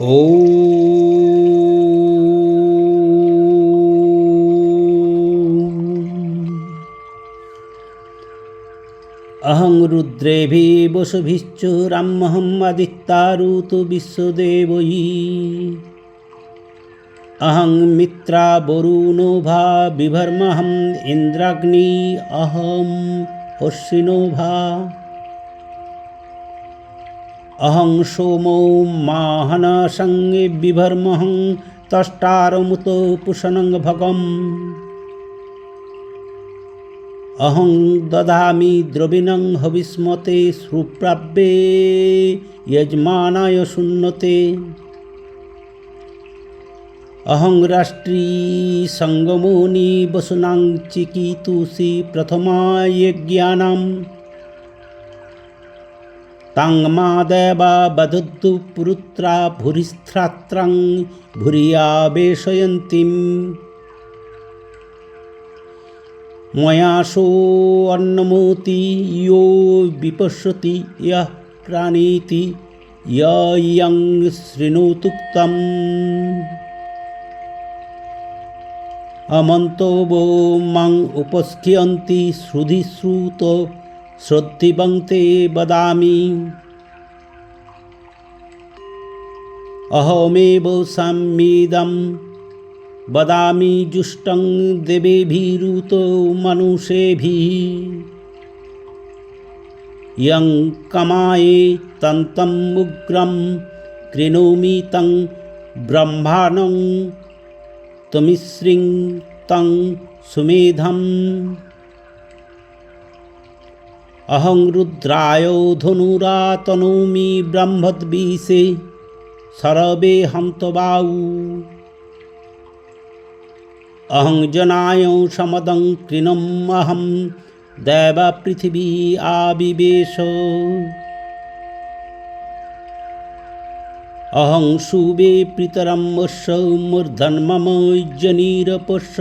অহং রুদ্রেভি বসভিশ্চ রাম্যহম আদিত্যারুত বিশ্বদেবী অহং মিত্রা বরুণো ভা বিভর্মহম ইন্দ্রাগ্নি অহম অশ্বিনো ভা अहं सोमो माहनसङ्गे बिभर्महं तष्टारमुत पुषणं भगम् अहं ददामि द्रविणं हविस्मते सुप्राप्ये यजमानाय शून्यते अहं राष्ट्री सङ्गमोनि वसुनां चिकीतुषि তাং মা দেবা বধুত্তু পুরুত্রা ভুরিস্ত্রাত্রাং ভুরিয়াবেশয়ন্তীম ময়াশো অন্নমূতি ইয়ো বিপশ্যতি ইয়ঃ প্রাণীতি ইয়ং শৃণোতুক্তম অমন্ত বো মাং উপস্কিয়ন্তি শ্রুতি শ্রদ্ধিবং তে বদামি। অহমেব সাম্যেদম বদামি জুষ্টং দেবেভীরুত মনুষেভিः। ইয়ং কমায়ে তন্তম উগ্রম কৃণৌমি তং ব্রহ্মাণং। তমিশ্রিং তং সুমেধম। অহং রুদ্রায় ধনুরাতনৌমি ব্রহ্মদ্বিষে সরবে হন্তবাউ অহং জনায় সমদং কৃণম অহম দেবা পৃথিবী আবিবেশ অহং শুবে পিতরম মূর্ধন মম ইজ্জনীরপোষ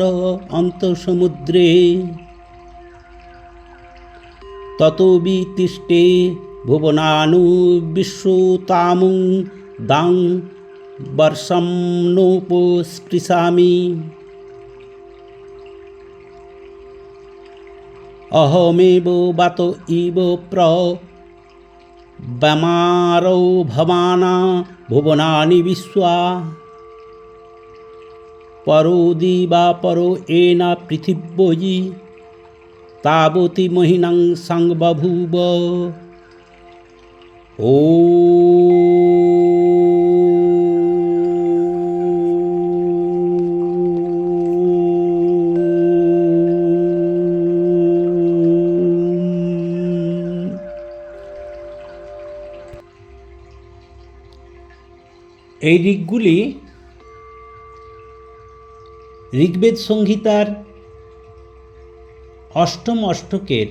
অন্তঃসমুদ্রে তত বিতিষ্টে ভুবনানু বিশ্বতামুং দাং বর্ষম নোপস্পৃশামি অহমেব বাত ইব প্র ব্যামারৌ ভবানা ভুবনানি বিশ্বা। পরো দিবা পরো এনা পৃথিব্যয়ী তাবতি মহিনাং সাংবভূব ও এই ঋগগুলি ঋগ্বেদ সংহিতার অষ্টম অষ্টকের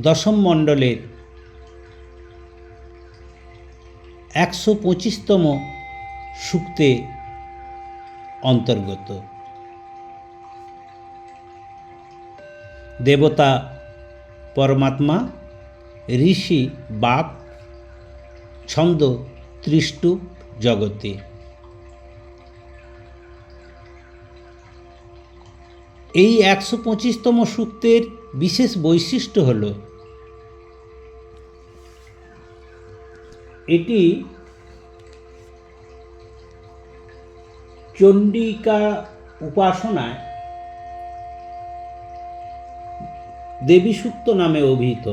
দশম মণ্ডলের একশো পঁচিশতম সূক্তে অন্তর্গত। দেবতা পরমাত্মা, ঋষি বাপ ছন্দ ত্রিষ্টুপ জগতে। এই একশো পঁচিশতম সূক্তের বিশেষ বৈশিষ্ট্য হল এটি চণ্ডিকা উপাসনায় দেবী সূক্ত নামে অভিহিত।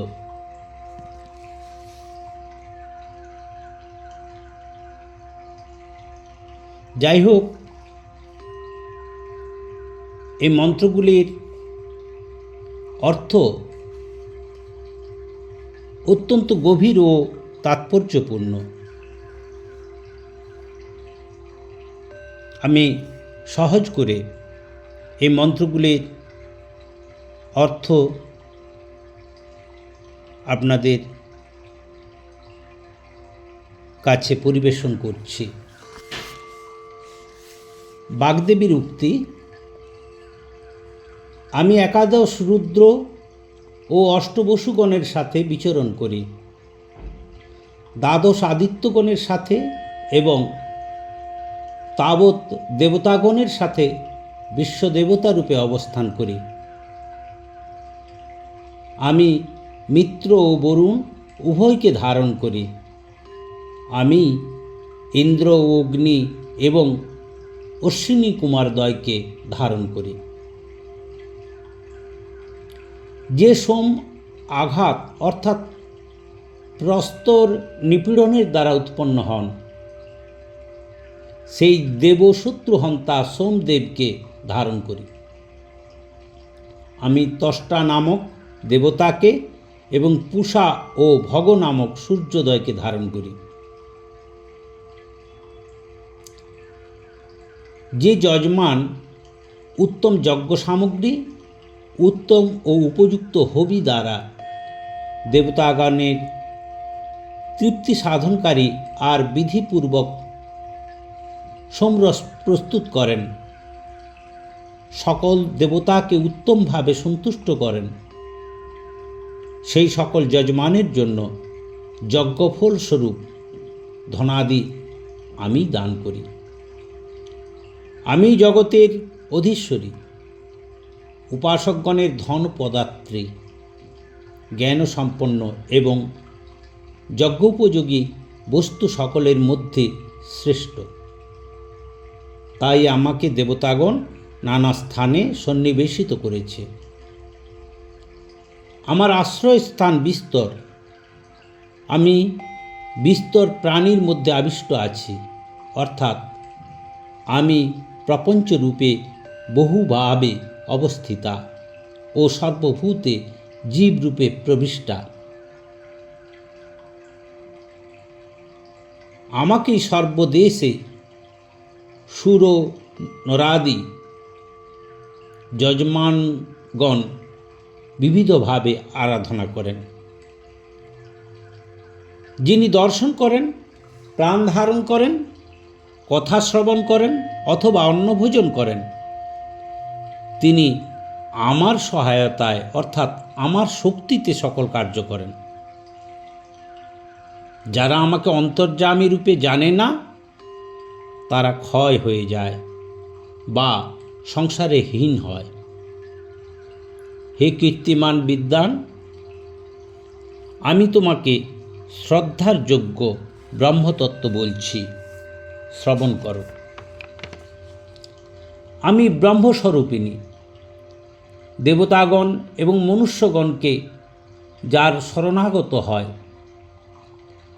যাই হোক এই মন্ত্রগুলির অর্থ অত্যন্ত গভীর ও তাৎপর্যপূর্ণ। আমি সহজ করে এই মন্ত্রগুলির অর্থ আপনাদের কাছে পরিবেশন করছি। বাগদেবীর উক্তি আমি একাদশ রুদ্র ও অষ্টবসুগণের সাথে বিচরণ করি। দ্বাদশ আদিত্যগণের সাথে এবং তাবৎ দেবতাগণের সাথে বিশ্বদেবতা রূপে অবস্থান করি। আমি মিত্র ও বরুণ উভয়কে ধারণ করি। আমি ইন্দ্র ও অগ্নি এবং অশ্বিনী কুমার দ্বয়কে ধারণ করি। যে সোম আঘাত, অর্থাৎ প্রস্তর নিপীড়নের দ্বারা উৎপন্ন হন, সেই দেবশত্রু হন তা সোমদেবকে ধারণ করি। আমি তষ্টা নামক দেবতাকে এবং পুষা ও ভগ নামক সূর্যোদয়কে ধারণ করি। যে যজমান উত্তম যজ্ঞ সামগ্রী উত্তম ও উপযুক্ত হবি দ্বারা দেবতাগণের তৃপ্তি সাধনকারী আর বিধিপূর্বক সমরস প্রস্তুত করেন। সকল দেবতাকে উত্তমভাবে সন্তুষ্ট করেন। সেই সকল যজমানের জন্য যজ্ঞফল স্বরূপ ধনাদি আমি দান করি। আমি জগতের অধীশ্বরী। উপাসকগণের ধন পদাত্রী জ্ঞান সম্পন্ন এবং যজ্ঞোপযোগী বস্তু সকলের মধ্যে শ্রেষ্ঠ। তাই আমাকে দেবতাগণ নানা স্থানে সন্নিবেশিত করেছে। আমার আশ্রয়স্থান বিস্তর। আমি বিস্তর প্রাণীর মধ্যে আবিষ্ট আছি। অর্থাৎ আমি প্রপঞ্চরূপে বহুভাবে অবস্থিতা ও সর্বভূতে জীবরূপে প্রবিষ্টা। আমাকেই সর্বদেশে সুর নরাদি যজমানগণ বিবিধভাবে আরাধনা করেন। যিনি দর্শন করেন প্রাণ ধারণ করেন, কথা শ্রবণ করেন অথবা অন্নভোজন করেন তিনি আমার সহায়তায়, অর্থাৎ আমার শক্তিতে সকল কার্য করেন। যারা আমাকে অন্তর্যামী রূপে জানে না, তারা ক্ষয় হয়ে যায় বা সংসারে হীন হয়। হে কীর্তিমান বিদ্যান আমি তোমাকে শ্রদ্ধার যোগ্য ব্রহ্মতত্ত্ব বলছি, শ্রবণ করো। আমি ব্রহ্মস্বরূপিণী দেবতাগণ এবং মনুষ্যগণকে যার শরণাগত হয়,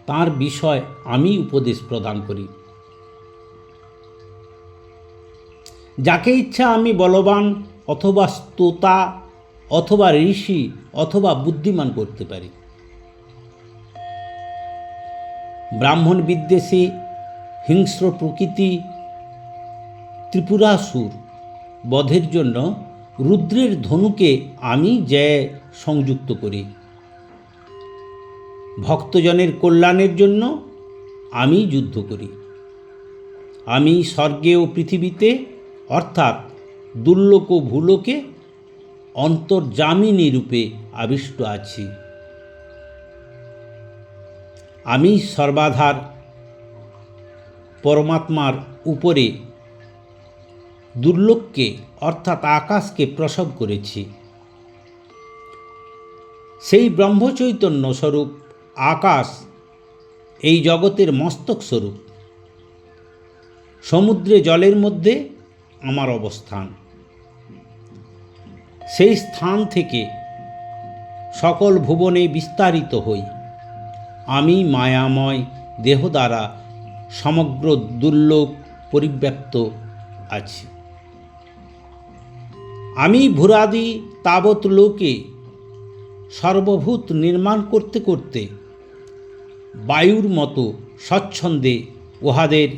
তার বিষয় আমি উপদেশ প্রদান করি। যাকে ইচ্ছা আমি বলবান অথবা স্তোতা অথবা ঋষি অথবা বুদ্ধিমান করতে পারি। ব্রাহ্মণ বিদ্বেষী, হিংস্র প্রকৃতি, ত্রিপুরাসুর, বধের জন্য রুদ্রের ধনুকে আমি জয় সংযুক্ত করি। ভক্তজনের কল্যাণের জন্য আমি যুদ্ধ করি। আমি স্বর্গে ও পৃথিবীতে, অর্থাৎ দুর্লোক ও ভূলোকে, অন্তর্জামিনী রূপে আবিষ্ট আছি। আমি সর্বাধার পরমাত্মার উপরে দুর্লোককে অর্থাৎ আকাশকে প্রসব করেছি। সেই ব্রহ্মচৈতন্য স্বরূপ আকাশ এই জগতের মস্তক স্বরূপ। সমুদ্রে জলের মধ্যে আমার অবস্থান। সেই স্থান থেকে সকল ভুবনে বিস্তারিত হই। আমি মায়াময় দেহ দ্বারা সমগ্র দুর্লোক পরিব্যাপ্ত আছি। আমি ভূরাদি তাবৎ লোকে সর্বভূত নির্মাণ করতে করতে বায়ুর মতো স্বচ্ছন্দে উহাদের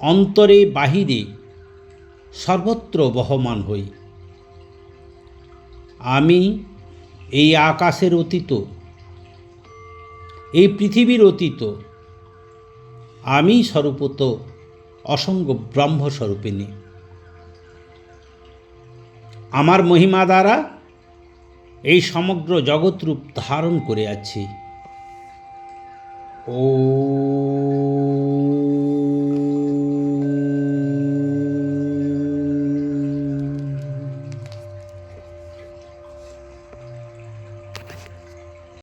অন্তরে বাহিরে সর্বত্র বহমান হই। আমি এই আকাশের অতীত, এই পৃথিবীর অতীত, আমি স্বরূপত অসঙ্গ ব্রহ্মস্বরূপিণী। আমার মহিমা দ্বারা এই সমগ্র জগৎরূপ ধারণ করে আছি। ও